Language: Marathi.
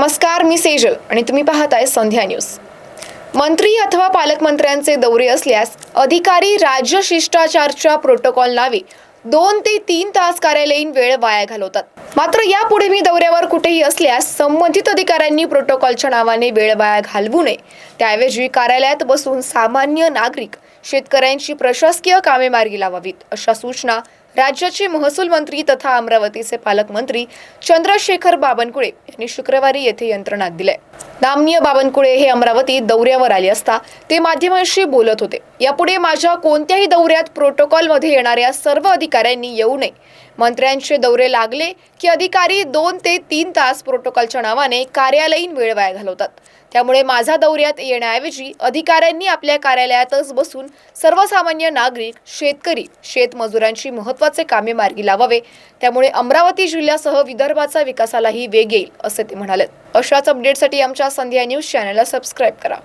नमस्कार मी सेजल आणि तुम्ही पाहताय संध्या न्यूज. मंत्री अथवा पालकमंत्र्यांचे दौरे असल्यास अधिकारी राज्य शिष्टाचारच्या प्रोटोकॉल नावे दोन ते तीन तास कार्यालयीन वेळ वाया घालवतात. मात्र यापुढे मी दौऱ्यावर कुठेही असल्यास संबंधित अधिकाऱ्यांनी प्रोटोकॉलच्या नावाने वेळ वाया घालवू नये. त्याऐवजी कार्यालयात बसून सामान्य नागरिक शेतकऱ्यांची प्रशासकीय कामे मार्गी लावावीत अशा सूचना राज्याचे महसूल मंत्री तथा अमरावतीचे पालकमंत्री चंद्रशेखर बाबनकुळे यांनी शुक्रवारी येथे यंत्रणात दिले नामनीय बाबनकुळे हे अमरावती दौऱ्यावर आले असता ते माध्यमांशी बोलत होते. यापुढे माझ्या कोणत्याही दौऱ्यात प्रोटोकॉलमध्ये येणाऱ्या सर्व अधिकाऱ्यांनी येऊ नये. मंत्र्यांचे दौरे लागले की अधिकारी दोन ते तीन तास प्रोटोकॉलच्या नावाने कार्यालयीन वेळ वाया घालवतात. त्यामुळे माझा दौऱ्यात येण्याऐवजी अधिकाऱ्यांनी आपल्या कार्यालयातच बसून सर्वसामान्य नागरिक शेतकरी शेतमजुरांची महत्त्वाचे कामे मार्गी लावावे त्यामुळे अमरावती जिल्ह्यासह विदर्भाचा विकासालाही वेग येईल असे ते म्हणाले. अशाच अपडेटसाठी आमच्या संध्या न्यूज चॅनलला सबस्क्राईब करा.